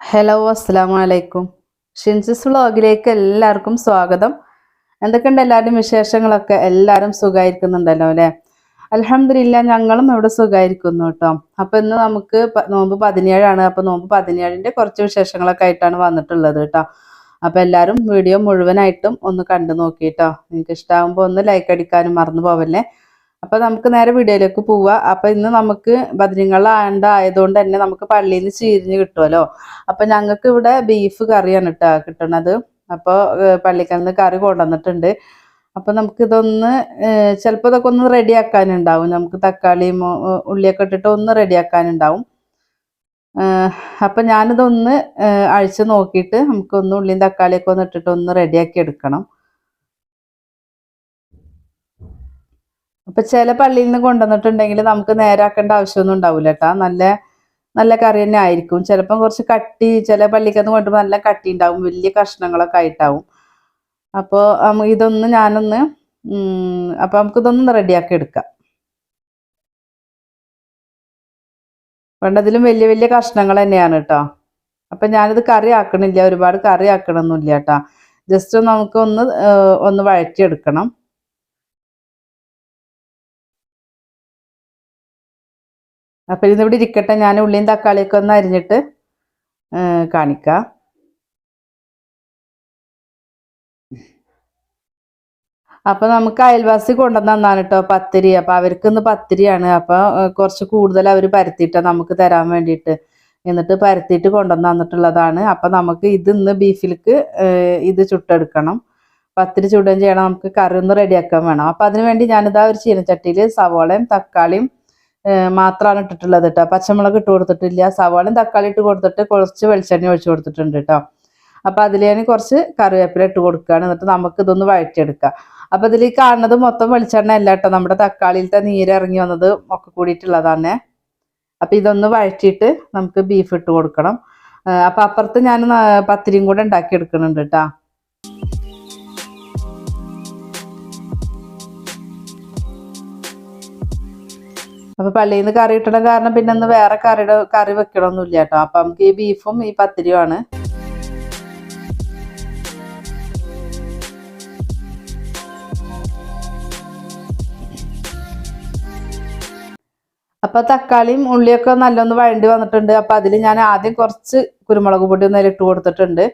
Hello അസ്സാം വലൈക്കും ഷിൻസിസ് വ്ളോഗിലേക്ക് എല്ലാവർക്കും സ്വാഗതം. എന്തൊക്കെയുണ്ട് എല്ലാവരുടെയും വിശേഷങ്ങളൊക്കെ? എല്ലാവരും സുഖമായിരിക്കുന്നുണ്ടല്ലോ അല്ലേ? അലഹമില്ല ഞങ്ങളും ഇവിടെ സുഖമായിരിക്കുന്നു കേട്ടോ. അപ്പം ഇന്ന് നമുക്ക് നോമ്പ് പതിനേഴാണ്. അപ്പം നോമ്പ് പതിനേഴിന്റെ കുറച്ച് വിശേഷങ്ങളൊക്കെ ആയിട്ടാണ് വന്നിട്ടുള്ളത് കേട്ടോ. അപ്പം എല്ലാവരും വീഡിയോ മുഴുവനായിട്ടും ഒന്ന് കണ്ടു നോക്കിയിട്ടോ നിങ്ങൾക്ക് ഇഷ്ടമാകുമ്പോൾ ഒന്ന് ലൈക്ക് അടിക്കാനും മറന്നു പോവല്ലേ? അപ്പൊ നമുക്ക് നേരെ വീഡിയോയിലേക്ക് പോവാ. അപ്പൊ ഇന്ന് നമുക്ക് ബദ്രിങ്ങളാണ്ട് ആയതുകൊണ്ട് തന്നെ നമുക്ക് പള്ളിയിൽ നിന്ന് ചീരിഞ്ഞ് കിട്ടുമല്ലോ അപ്പൊ ഞങ്ങൾക്ക് ഇവിടെ ബീഫ് കറിയാണ് കേട്ടോ കിട്ടണത്. അപ്പോൾ പള്ളിക്കന്ന് കറി കൊണ്ടുവന്നിട്ടുണ്ട്. അപ്പൊ നമുക്ക് ഇതൊന്ന് ചിലപ്പോൾ ഇതൊക്കെ ഒന്ന് റെഡി ആക്കാനുണ്ടാവും നമുക്ക് തക്കാളിയും ഉള്ളിയൊക്കെ ഇട്ടിട്ട് ഒന്ന് റെഡി ആക്കാനുണ്ടാവും ഏഹ് അപ്പൊ ഞാനിതൊന്ന് അഴിച്ച് നോക്കിയിട്ട് നമുക്കൊന്ന് ഉള്ളിയും തക്കാളിയൊക്കെ ഒന്ന് ഇട്ടിട്ട് ഒന്ന് റെഡിയാക്കി എടുക്കണം. അപ്പൊ ചില പള്ളിയിൽ നിന്ന് കൊണ്ടുവന്നിട്ടുണ്ടെങ്കിൽ നമുക്ക് നേരാക്കേണ്ട ആവശ്യമൊന്നും ഉണ്ടാവില്ല കേട്ടാ. നല്ല നല്ല കറി തന്നെ ആയിരിക്കും. ചിലപ്പം കുറച്ച് കട്ടി ചില പള്ളിക്കന്ന് കൊണ്ടുപോകുമ്പോൾ നല്ല കട്ടി ഉണ്ടാവും. വലിയ കഷ്ണങ്ങളൊക്കെ ആയിട്ടാവും. അപ്പോൾ ഇതൊന്ന് ഞാനൊന്ന് ഉം, അപ്പൊ നമുക്ക് ഇതൊന്ന് റെഡിയാക്കി എടുക്കാം. വേണ്ടതിലും വലിയ വലിയ കഷ്ണങ്ങൾ തന്നെയാണ് കേട്ടോ. അപ്പൊ ഞാനിത് കറി ആക്കണില്ല. ഒരുപാട് കറി ആക്കണമൊന്നുമില്ല കേട്ടോ. ജസ്റ്റ് നമുക്ക് ഒന്ന് ഒന്ന് വഴറ്റിയെടുക്കണം. അപ്പൊ ഇതിവിടെ ഇരിക്കട്ടെ. ഞാൻ ഉള്ളിയും തക്കാളിയൊക്കെ ഒന്ന് അരിഞ്ഞിട്ട് കാണിക്കാം. അപ്പൊ നമുക്ക് അയൽവാസി കൊണ്ടുവന്നാണ് കേട്ടോ പത്തിരി. അപ്പൊ അവർക്ക് ഇന്ന് പത്തിരിയാണ്. അപ്പോൾ കുറച്ച് കൂടുതൽ അവർ പരത്തിയിട്ടാ നമുക്ക് തരാൻ വേണ്ടിയിട്ട്. എന്നിട്ട് പരത്തിയിട്ട് കൊണ്ടുവന്ന് തന്നിട്ടുള്ളതാണ് അപ്പൊ നമുക്ക് ഇത് ഇന്ന് ബീഫിലേക്ക് ഇത് ചുട്ടെടുക്കണം. പത്തിരി ചുടുകയും ചെയ്യണം. നമുക്ക് കറി ഒന്ന് റെഡിയാക്കാൻ വേണം. അപ്പൊ അതിനുവേണ്ടി ഞാനിതാ ഒരു ചീനച്ചട്ടിയിൽ സവോളയും തക്കാളിയും മാത്രമാണ് ഇട്ടിട്ടുള്ളത് കേട്ടോ പച്ചമുളക് ഇട്ട് കൊടുത്തിട്ടില്ല. സവാളയും തക്കാളി ഇട്ട് കൊടുത്തിട്ട് കുറച്ച് വെളിച്ചെണ്ണ ഒഴിച്ചു കൊടുത്തിട്ടുണ്ട് കേട്ടോ അപ്പൊ അതിൽ ഞാൻ കുറച്ച് കറിവേപ്പില ഇട്ട് കൊടുക്കുകയാണ് എന്നിട്ട് നമുക്ക് ഇതൊന്ന് വഴറ്റിയെടുക്കാം. അപ്പൊ ഇതിൽ കാണുന്നത് മൊത്തം വെളിച്ചെണ്ണ അല്ല കേട്ടോ നമ്മുടെ തക്കാളിയിലത്തെ നീര് ഇറങ്ങി വന്നത് ഒക്കെ കൂടിയിട്ടുള്ളതാണ്. അപ്പൊ ഇതൊന്ന് വഴറ്റിയിട്ട് നമുക്ക് ബീഫ് ഇട്ട് കൊടുക്കണം. അപ്പോൾ അപ്പൊ അപ്പുറത്ത് ഞാൻ പത്തിരിയും കൂടെ ഉണ്ടാക്കി എടുക്കുന്നുണ്ട് കേട്ടോ അപ്പൊ പള്ളിയിൽ നിന്ന് കറി കിട്ടണ കാരണം പിന്നെ ഒന്ന് വേറെ കറിയുടെ കറി വെക്കണമൊന്നുമില്ല കേട്ടോ. അപ്പൊ നമുക്ക് ഈ ബീഫും ഈ പത്തിരിയുമാണ്. അപ്പൊ തക്കാളിയും ഉള്ളിയൊക്കെ നല്ലൊന്ന് വഴണ്ടി വന്നിട്ടുണ്ട്. അപ്പൊ അതിൽ ഞാൻ ആദ്യം കുറച്ച് കുരുമുളക് പൊടി ഒന്ന് ഇട്ട് കൊടുത്തിട്ടുണ്ട്.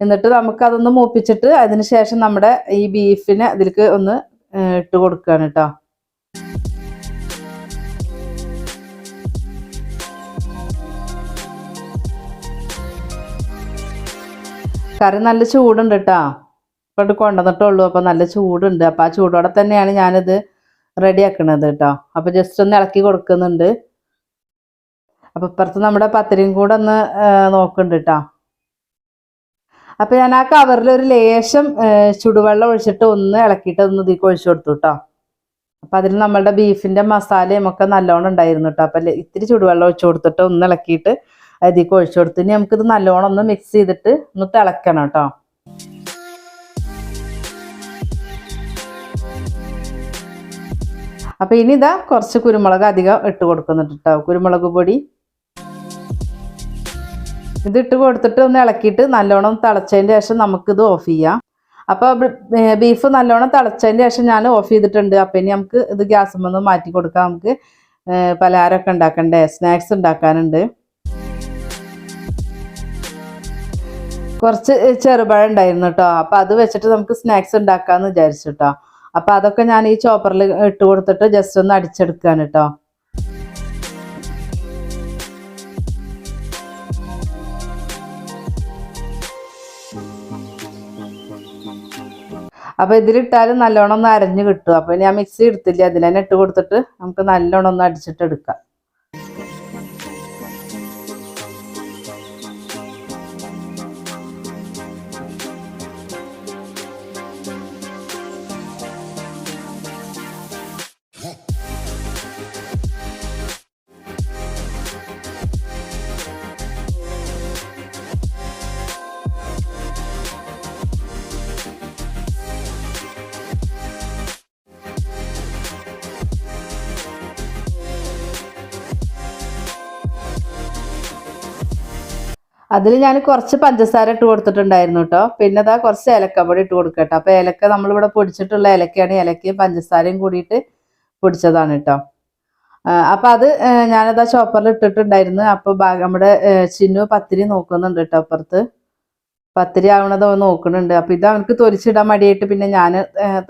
എന്നിട്ട് നമുക്ക് അതൊന്ന് മൂപ്പിച്ചിട്ട് അതിന് ശേഷം നമ്മുടെ ഈ ബീഫിനെ അതിലേക്ക് ഒന്ന് ഇട്ട് കൊടുക്കുകയാണ് കേട്ടോ. കറി നല്ല ചൂടുണ്ട് കേട്ടോ ഇപ്പോൾ കൊണ്ടുവന്നിട്ടേ ഉള്ളൂ അപ്പോൾ നല്ല ചൂടുണ്ട്. അപ്പോൾ ആ ചൂടോടെ തന്നെയാണ് ഞാനിത് റെഡി ആക്കണത് കേട്ടോ അപ്പോൾ ജസ്റ്റ് ഒന്ന് ഇളക്കി കൊടുക്കുന്നുണ്ട്. അപ്പോൾ ഇപ്പുറത്ത് നമ്മുടെ പത്തിരിയും കൂടെ ഒന്ന് നോക്കുന്നുണ്ട് കേട്ടോ അപ്പോൾ ഞാൻ ആ കവറിൽ ഒരു ലേശം ചുടുവെള്ളം ഒഴിച്ചിട്ട് ഒന്ന് ഇളക്കിയിട്ട് ഒന്ന് ഇതിൽ ഒഴിച്ചു കൊടുത്തു കേട്ടോ അപ്പം അതിൽ നമ്മളുടെ ബീഫിന്റെ മസാലയും ഒക്കെ നല്ലോണം ഉണ്ടായിരുന്നു കേട്ടോ അപ്പം ഇത്തിരി ചുടുവെള്ളം ഒഴിച്ചു കൊടുത്തിട്ട് ഒന്ന് ഇളക്കിയിട്ട് അതിലേക്ക് ഒഴിച്ചു ഇനി നമുക്കിത് നല്ലോണം ഒന്ന് മിക്സ് ചെയ്തിട്ട് ഒന്ന് തിളക്കണം കേട്ടോ. അപ്പൊ ഇനി ഇതാ കുറച്ച് കുരുമുളക് അധികം ഇട്ട് കൊടുക്കുന്നുണ്ട് കേട്ടോ. കുരുമുളക് പൊടി. ഇത് ഇട്ട് കൊടുത്തിട്ട് ഒന്ന് ഇളക്കിയിട്ട് നല്ലോണം തിളച്ചതിന് ശേഷം നമുക്കിത് ഓഫ് ചെയ്യാം. അപ്പോൾ ബീഫ് നല്ലോണം തിളച്ചതിന് ശേഷം ഞാൻ ഓഫ് ചെയ്തിട്ടുണ്ട്. അപ്പം ഇനി നമുക്ക് ഇത് ഗ്യാസ് ഒന്ന് മാറ്റി കൊടുക്കാം. നമുക്ക് പലഹാരമൊക്കെ ഉണ്ടാക്കണ്ടേ? സ്നാക്സ് ഉണ്ടാക്കാനുണ്ട്. കുറച്ച് ചെറുപഴം ഉണ്ടായിരുന്നു കേട്ടോ അപ്പൊ അത് വെച്ചിട്ട് നമുക്ക് സ്നാക്സ് ഉണ്ടാക്കാന്ന് വിചാരിച്ചു കേട്ടോ അപ്പൊ അതൊക്കെ ഞാൻ ഈ ചോപ്പറിൽ ഇട്ട് കൊടുത്തിട്ട് ജസ്റ്റ് ഒന്ന് അടിച്ചെടുക്കാണ് കേട്ടോ അപ്പൊ ഇതിലിട്ടാലും നല്ലോണം ഒന്ന് അരഞ്ഞു കിട്ടും. അപ്പൊ ഞാൻ മിക്സി എടുത്തില്ല അതിൽ തന്നെ ഇട്ട് കൊടുത്തിട്ട് നമുക്ക് നല്ലോണം ഒന്ന് അടിച്ചിട്ട് എടുക്കാം. അതിൽ ഞാൻ കുറച്ച് പഞ്ചസാര ഇട്ട് കൊടുത്തിട്ടുണ്ടായിരുന്നു കേട്ടോ പിന്നെ അതാ കുറച്ച് ഇലക്കപ്പൊടി ഇട്ട് കൊടുക്കട്ടോ. അപ്പോൾ ഏലക്ക നമ്മളിവിടെ പൊടിച്ചിട്ടുള്ള ഏലക്കയാണ് ഏലക്കയും പഞ്ചസാരയും കൂടിയിട്ട് പൊടിച്ചതാണ് കേട്ടോ അപ്പൊ അത് ആ, ഞാനതാ ചോപ്പറിൽ ഇട്ടിട്ടുണ്ടായിരുന്നു. അപ്പോൾ നമ്മുടെ ആ, ചിന്നു പത്തിരി നോക്കുന്നുണ്ട് കേട്ടോ അപ്പുറത്ത്. പത്തിരി ആവണത് നോക്കുന്നുണ്ട്. അപ്പൊ ഇത് അവനക്ക് തൊലിച്ചിടാൻ മടിയായിട്ട് പിന്നെ ഞാൻ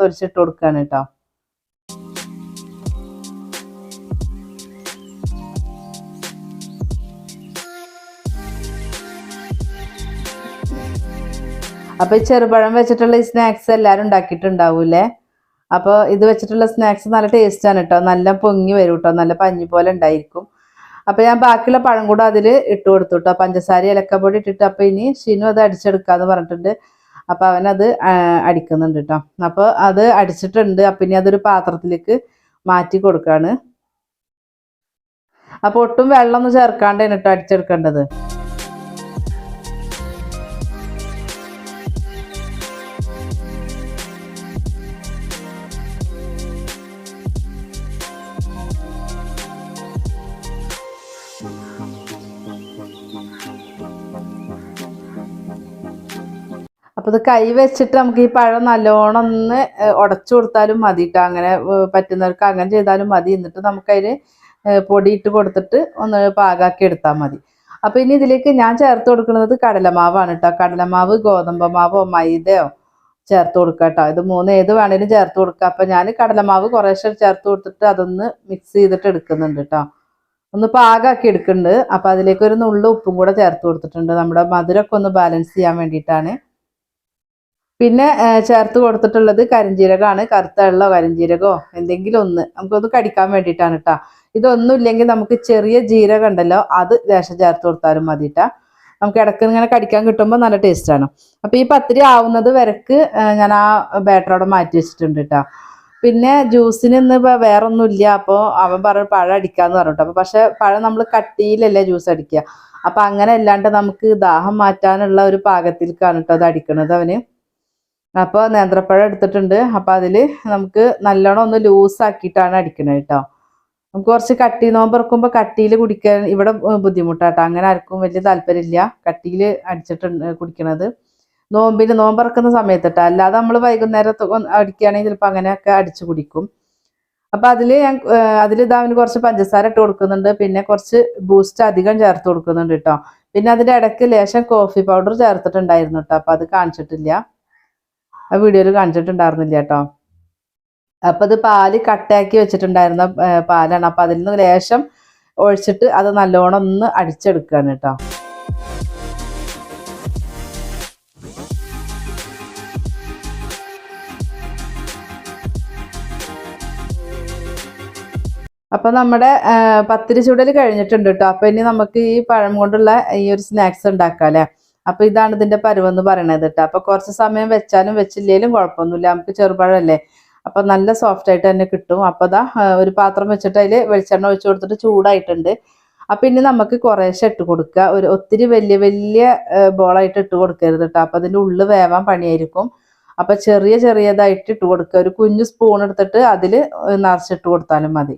തൊലിച്ചിട്ട് കൊടുക്കുകയാണ് കേട്ടോ അപ്പൊ ഈ ചെറുപഴം വെച്ചിട്ടുള്ള ഈ സ്നാക്സ് എല്ലാവരും ഉണ്ടാക്കിയിട്ടുണ്ടാവൂലേ അപ്പോൾ ഇത് വെച്ചിട്ടുള്ള സ്നാക്സ് നല്ല ടേസ്റ്റ് ആണ് കേട്ടോ നല്ല പൊങ്ങി വരും കേട്ടോ നല്ല പഞ്ഞി പോലെ ഉണ്ടായിരിക്കും. അപ്പൊ ഞാൻ ബാക്കിയുള്ള പഴം കൂടെ അതിൽ ഇട്ട് കൊടുത്തു കേട്ടോ പഞ്ചസാര ഇലക്കപ്പൊടി ഇട്ടിട്ട് അപ്പൊ ഇനി ഷിനു അത് അടിച്ചെടുക്കാന്ന് പറഞ്ഞിട്ടുണ്ട്. അപ്പൊ അവനത് അടിക്കുന്നുണ്ട് കേട്ടോ അപ്പൊ അത് അടിച്ചിട്ടുണ്ട്. അപ്പൊ ഇനി അതൊരു പാത്രത്തിലേക്ക് മാറ്റി കൊടുക്കാണ്. അപ്പൊ ഒട്ടും വെള്ളം വെള്ളമൊന്നും ചേർക്കാണ്ടാണ് കേട്ടോ അടിച്ചെടുക്കേണ്ടത്. അപ്പൊ ഇത് കൈ വെച്ചിട്ട് നമുക്ക് ഈ പഴം നല്ലോണം ഒന്ന് ഉടച്ചു കൊടുത്താലും മതി കേട്ടോ അങ്ങനെ പറ്റുന്നവർക്ക് അങ്ങനെ ചെയ്താലും മതി. എന്നിട്ട് നമുക്കതിൽ പൊടിയിട്ട് കൊടുത്തിട്ട് ഒന്ന് പാകാക്കി എടുത്താൽ മതി. അപ്പൊ ഇനി ഇതിലേക്ക് ഞാൻ ചേർത്ത് കൊടുക്കുന്നത് കടലമാവാണ് കേട്ടോ കടലമാവ് ഗോതമ്പ് മാവോ മൈദയോ ചേർത്ത് കൊടുക്കുക കേട്ടോ ഇത് മൂന്ന് ഏത് വേണേലും ചേർത്ത് കൊടുക്കുക അപ്പൊ ഞാൻ കടലമാവ് കുറേശ്ശെ ചേർത്ത് കൊടുത്തിട്ട് അതൊന്ന് മിക്സ് ചെയ്തിട്ട് എടുക്കുന്നുണ്ട് കേട്ടോ ഒന്ന് പാകാക്കി എടുക്കുന്നുണ്ട്. അപ്പൊ അതിലേക്ക് ഒരു നുള്ളു ഉപ്പും കൂടെ ചേർത്ത് കൊടുത്തിട്ടുണ്ട്. നമ്മുടെ മധുരമൊക്കെ ഒന്ന് ബാലൻസ് ചെയ്യാൻ വേണ്ടിയിട്ടാണ്. പിന്നെ ചേർത്ത് കൊടുത്തിട്ടുള്ളത് കരിഞ്ജീരകമാണ് കറുത്ത വെള്ളമോ എന്തെങ്കിലും ഒന്ന് നമുക്കൊന്ന് കടിക്കാൻ വേണ്ടിയിട്ടാണ് കേട്ടോ ഇതൊന്നും ഇല്ലെങ്കിൽ നമുക്ക് ചെറിയ ജീരകം ഉണ്ടല്ലോ അത് ലേശം ചേർത്ത് കൊടുത്താലും മതി കേട്ടോ നമുക്ക് ഇടയ്ക്ക് ഇങ്ങനെ കടിക്കാൻ കിട്ടുമ്പോൾ നല്ല ടേസ്റ്റാണ് അപ്പോൾ ഈ പത്തിരി ആവുന്നത് വരക്ക് ഞാൻ ആ ബാറ്ററോടെ മാറ്റി വെച്ചിട്ടുണ്ട് കേട്ടോ പിന്നെ ജ്യൂസിന് ഇന്ന് ഇപ്പോൾ വേറെ ഒന്നും ഇല്ല. അപ്പോൾ അവൻ പറഞ്ഞു പഴം അടിക്കാന്ന് പറഞ്ഞിട്ടോ. അപ്പോൾ പക്ഷേ പഴം നമ്മൾ കട്ടിയിലല്ലേ ജ്യൂസ് അടിക്കുക. അപ്പം അങ്ങനെ അല്ലാണ്ട് നമുക്ക് ദാഹം മാറ്റാനുള്ള ഒരു പാകത്തിലേക്കാണ് കേട്ടോ അത് അടിക്കണത് അവന്. അപ്പോൾ നേന്ത്രപ്പഴം എടുത്തിട്ടുണ്ട്. അപ്പോൾ അതിൽ നമുക്ക് നല്ലോണം ഒന്ന് ലൂസാക്കിയിട്ടാണ് അടിക്കുന്നത് കേട്ടോ നമുക്ക് കുറച്ച് കട്ടി നോമ്പ് ഇറക്കുമ്പോൾ കട്ടിയിൽ കുടിക്കാൻ ഇവിടെ ബുദ്ധിമുട്ടാട്ടോ. അങ്ങനെ ആർക്കും വലിയ താല്പര്യമില്ല. കട്ടിയിൽ അടിച്ചിട്ടുണ്ട് കുടിക്കണത്. നോമ്പിന് നോമ്പിറക്കുന്ന സമയത്തിട്ടാ. അല്ലാതെ നമ്മൾ വൈകുന്നേരത്ത് അടിക്കുകയാണെങ്കിൽ ചിലപ്പോൾ അങ്ങനെയൊക്കെ അടിച്ചു കുടിക്കും. അപ്പോൾ അതിൽ ഞാൻ അതിൽ ഇതാവിന് കുറച്ച് പഞ്ചസാര ഇട്ട് കൊടുക്കുന്നുണ്ട്. പിന്നെ കുറച്ച് ബൂസ്റ്റ് അധികം ചേർത്ത് കൊടുക്കുന്നുണ്ട് കേട്ടോ പിന്നെ അതിന്റെ ഇടയ്ക്ക് ലേശം കോഫി പൗഡർ ചേർത്തിട്ടുണ്ടായിരുന്നു കേട്ടോ അപ്പോൾ അത് കാണിച്ചിട്ടില്ല. ആ വീഡിയോയിൽ കാണിച്ചിട്ടുണ്ടായിരുന്നില്ല കേട്ടോ. അപ്പൊ ഇത് പാൽ കട്ടയാക്കി വെച്ചിട്ടുണ്ടായിരുന്ന പാലാണ്. അപ്പൊ അതിൽ നിന്ന് ലേശം ഒഴിച്ചിട്ട് അത് നല്ലോണം ഒന്ന് അടിച്ചെടുക്കുകയാണ് കേട്ടോ. അപ്പൊ നമ്മുടെ പത്തിരി ചൂടൽ കഴിഞ്ഞിട്ടുണ്ട് കേട്ടോ. അപ്പൊ ഇനി നമുക്ക് ഈ പഴം കൊണ്ടുള്ള ഈ ഒരു സ്നാക്സ് ഉണ്ടാക്കാം അല്ലേ? അപ്പൊ ഇതാണ് ഇതിന്റെ പരുവെന്ന് പറയണത് കേട്ടോ അപ്പൊ കുറച്ച് സമയം വെച്ചാലും വെച്ചില്ലേലും കുഴപ്പമൊന്നുമില്ല. നമുക്ക് ചെറുപഴല്ലേ അപ്പൊ നല്ല സോഫ്റ്റ് ആയിട്ട് തന്നെ കിട്ടും. അപ്പൊ ദാ ഒരു പാത്രം വെച്ചിട്ട് അതിൽ വെളിച്ചെണ്ണ ഒഴിച്ചു കൊടുത്തിട്ട് ചൂടായിട്ടുണ്ട്. അപ്പൊ ഇനി നമുക്ക് കുറേശ്ശെ ഇട്ട് കൊടുക്കുക. ഒരു ഒത്തിരി വലിയ വലിയ ബോളായിട്ട് ഇട്ട് കൊടുക്കരുത് കേട്ടോ അപ്പൊ അതിന്റെ ഉള്ളിൽ വേവാൻ പണിയായിരിക്കും. അപ്പൊ ചെറിയ ചെറിയതായിട്ട് ഇട്ട് കൊടുക്കുക. ഒരു കുഞ്ഞു സ്പൂൺ എടുത്തിട്ട് അതിൽ നിറച്ചിട്ട് കൊടുത്താലും മതി.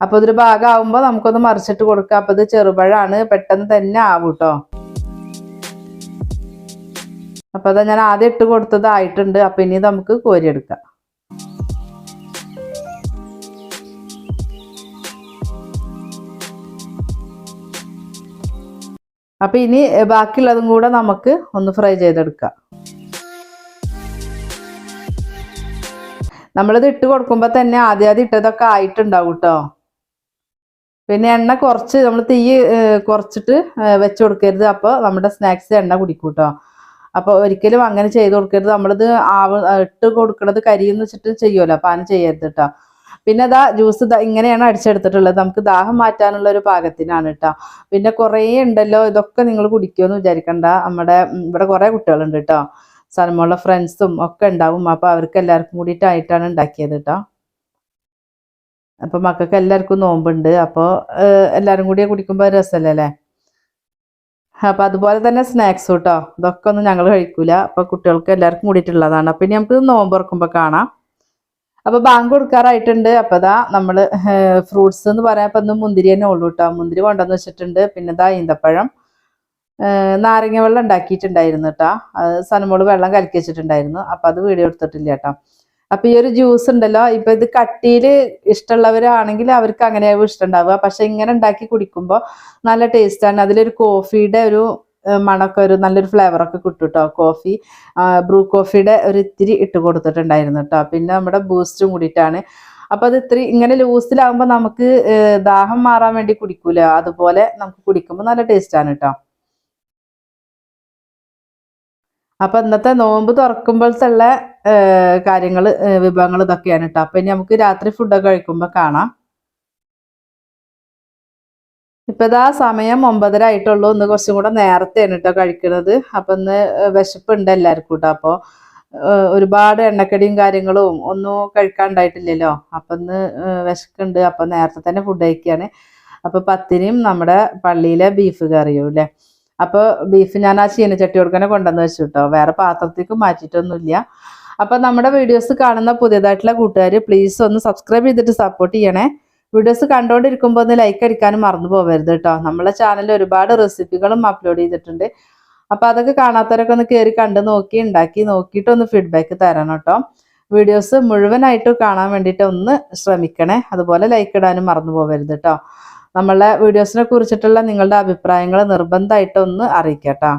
അപ്പൊ ഇതൊരു ഭാഗമാകുമ്പോൾ നമുക്കൊന്ന് മറിച്ചിട്ട് കൊടുക്കാം അപ്പൊ ഇത് ചെറുപഴമാണ്. പെട്ടെന്ന് തന്നെ ആവും കേട്ടോ അപ്പൊ അതാ ഞാൻ ആദ്യം ഇട്ട് കൊടുത്തതായിട്ടുണ്ട് അപ്പൊ ഇനി നമുക്ക് കോരിയെടുക്കാം. അപ്പൊ ഇനി ബാക്കിയുള്ളതും കൂടെ നമുക്ക് ഒന്ന് ഫ്രൈ ചെയ്തെടുക്കാം. നമ്മളിത് ഇട്ട് കൊടുക്കുമ്പോൾ തന്നെ ആദ്യം ആദ്യം ഇട്ടതൊക്കെ ആയിട്ടുണ്ടാവും കേട്ടോ. പിന്നെ എണ്ണ കുറച്ച് നമ്മൾ തീ കുറച്ചിട്ട് വെച്ചു കൊടുക്കരുത്. അപ്പോൾ നമ്മുടെ സ്നാക്സ് എണ്ണ കുടിക്കൂട്ടോ കേട്ടോ. അപ്പോൾ ഒരിക്കലും അങ്ങനെ ചെയ്ത് കൊടുക്കരുത്. നമ്മളിത് ആവ ഇട്ട് കൊടുക്കണത് കരിയെന്ന് വെച്ചിട്ട് ചെയ്യുമല്ലോ അപ്പൊ അങ്ങനെ ചെയ്യരുത് കേട്ടോ പിന്നെ അതാ ജ്യൂസ് ഇങ്ങനെയാണ് അടിച്ചെടുത്തിട്ടുള്ളത്. നമുക്ക് ദാഹം മാറ്റാനുള്ള ഒരു പാകത്തിനാണ് കേട്ടോ പിന്നെ കുറേ ഉണ്ടല്ലോ. ഇതൊക്കെ നിങ്ങൾ കുടിക്കുമെന്ന് വിചാരിക്കണ്ട. നമ്മുടെ ഇവിടെ കുറേ കുട്ടികളുണ്ട് കേട്ടോ സൽമുള്ള ഫ്രണ്ട്സും ഒക്കെ ഉണ്ടാവും. അപ്പോൾ അവർക്ക് എല്ലാവർക്കും കൂടിയിട്ടായിട്ടാണ് ഉണ്ടാക്കിയത് കേട്ടോ അപ്പോൾ മക്കൾക്ക് എല്ലാവർക്കും നോമ്പുണ്ട്. അപ്പോൾ എല്ലാവരും കൂടി കുടിക്കുമ്പോൾ രസമല്ലേ അപ്പോൾ അതുപോലെ തന്നെ സ്നാക്സ് കേട്ടോ ഇതൊക്കെ ഒന്നും ഞങ്ങൾ കഴിക്കൂല. അപ്പോൾ കുട്ടികൾക്ക് എല്ലാവർക്കും കൂടിയിട്ടുള്ളതാണ്. അപ്പോൾ ഇനി നമുക്ക് നോമ്പ് തുറക്കുമ്പോൾ കാണാം. അപ്പോൾ ബാങ്ക് കൊടുക്കാറായിട്ടുണ്ട്. അപ്പോൾ ഇതാ നമ്മൾ ഫ്രൂട്ട്സ് എന്ന് പറയാൻ ഇപ്പം ഇന്ന് മുന്തിരി തന്നെ ഉള്ളൂ കേട്ടോ മുന്തിരി കൊണ്ടുവന്ന് വെച്ചിട്ടുണ്ട്. പിന്നെ ഇതാ ഈന്തപ്പഴം. നാരങ്ങ വെള്ളം ഉണ്ടാക്കിയിട്ടുണ്ടായിരുന്നു കേട്ടോ അത് സനമോൾ വെള്ളം കലക്കി വെച്ചിട്ടുണ്ടായിരുന്നു. അപ്പൊ അത് വീഡിയോ എടുത്തിട്ടില്ല കേട്ടോ അപ്പൊ ഈ ഒരു ജ്യൂസ് ഉണ്ടല്ലോ ഇപ്പൊ ഇത് കട്ടിയിൽ ഇഷ്ടമുള്ളവരാണെങ്കിൽ അവർക്ക് അങ്ങനെയാവും ഇഷ്ടമുണ്ടാവുക. പക്ഷെ ഇങ്ങനെ ഉണ്ടാക്കി കുടിക്കുമ്പോൾ നല്ല ടേസ്റ്റാണ് അതിലൊരു കോഫിയുടെ ഒരു മണൊക്കെ ഒരു നല്ലൊരു ഫ്ലേവറൊക്കെ കിട്ടും കേട്ടോ കോഫി ബ്രൂ കോഫിയുടെ ഒരു ഇത്തിരി ഇട്ട് കൊടുത്തിട്ടുണ്ടായിരുന്നു കേട്ടോ. പിന്നെ നമ്മുടെ ബൂസ്റ്റും കൂടിയിട്ടാണ്. അപ്പൊ അത് ഇത്തിരി ഇങ്ങനെ ലൂസിലാകുമ്പോൾ നമുക്ക് ദാഹം മാറാൻ വേണ്ടി കുടിക്കൂല. അതുപോലെ നമുക്ക് കുടിക്കുമ്പോൾ നല്ല ടേസ്റ്റാണ് കേട്ടോ. അപ്പൊ ഇന്നത്തെ നോമ്പ് തുറക്കുമ്പോഴത്തുള്ള കാര്യങ്ങൾ വിഭവങ്ങൾ ഇതൊക്കെയാണ് കേട്ടോ അപ്പൊ ഇനി നമുക്ക് രാത്രി ഫുഡൊക്കെ കഴിക്കുമ്പോൾ കാണാം. ഇപ്പൊ ഇതാ സമയം ഒമ്പതര ആയിട്ടുള്ളൂ. ഇന്ന് കുറച്ചും കൂടെ നേരത്തെയാണ് കേട്ടോ കഴിക്കുന്നത്. അപ്പൊ ഇന്ന് വിശപ്പുണ്ട് എല്ലാവർക്കും കേട്ടോ അപ്പോൾ ഒരുപാട് എണ്ണക്കടിയും കാര്യങ്ങളും ഒന്നും കഴിക്കാണ്ടായിട്ടില്ലല്ലോ. അപ്പൊ ഇന്ന് വിശക്കുണ്ട്. അപ്പൊ നേരത്തെ തന്നെ ഫുഡ് കഴിക്കുകയാണ് അപ്പൊ പത്തിനും നമ്മുടെ പള്ളിയിലെ ബീഫ് കറിയും അല്ലേ അപ്പൊ ബീഫ് ഞാൻ ആ ചീനച്ചട്ടി കൊടുക്കാനെ കൊണ്ടുവന്ന് വെച്ചു കേട്ടോ വേറെ പാത്രത്തേക്ക് മാറ്റിയിട്ടൊന്നുമില്ല. അപ്പോൾ നമ്മുടെ വീഡിയോസ് കാണുന്ന പുതിയതായിട്ടുള്ള കൂട്ടുകാർ പ്ലീസ് ഒന്ന് സബ്സ്ക്രൈബ് ചെയ്തിട്ട് സപ്പോർട്ട് ചെയ്യണേ. വീഡിയോസ് കണ്ടുകൊണ്ടിരിക്കുമ്പോൾ ഒന്ന് ലൈക്ക് അടിക്കാനും മറന്നു പോകരുത് കേട്ടോ നമ്മളെ ചാനലിൽ ഒരുപാട് റെസിപ്പികളും അപ്ലോഡ് ചെയ്തിട്ടുണ്ട്. അപ്പോൾ അതൊക്കെ കാണാത്തവരൊക്കെ ഒന്ന് കയറി കണ്ട് നോക്കി ഉണ്ടാക്കി നോക്കിയിട്ട് ഒന്ന് ഫീഡ്ബാക്ക് തരണം കേട്ടോ വീഡിയോസ് മുഴുവനായിട്ട് കാണാൻ വേണ്ടിയിട്ട് ഒന്ന് ശ്രമിക്കണേ. അതുപോലെ ലൈക്ക് ഇടാനും മറന്നു പോകരുത് കേട്ടോ നമ്മളെ വീഡിയോസിനെ കുറിച്ചിട്ടുള്ള നിങ്ങളുടെ അഭിപ്രായങ്ങൾ നിർബന്ധമായിട്ട് ഒന്ന് അറിയിക്കട്ടോ.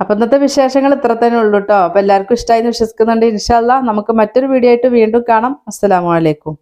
അപ്പൊ ഇന്നത്തെ വിശേഷങ്ങൾ ഇത്ര തന്നെ ഉള്ളൂ കേട്ടോ അപ്പൊ എല്ലാവർക്കും ഇഷ്ടമായി എന്ന് വിശ്വസിക്കുന്നുണ്ട്. ഇൻഷാല്ല നമുക്ക് മറ്റൊരു വീഡിയോ ആയിട്ട് വീണ്ടും കാണാം. അസ്സലാമു അലൈക്കും.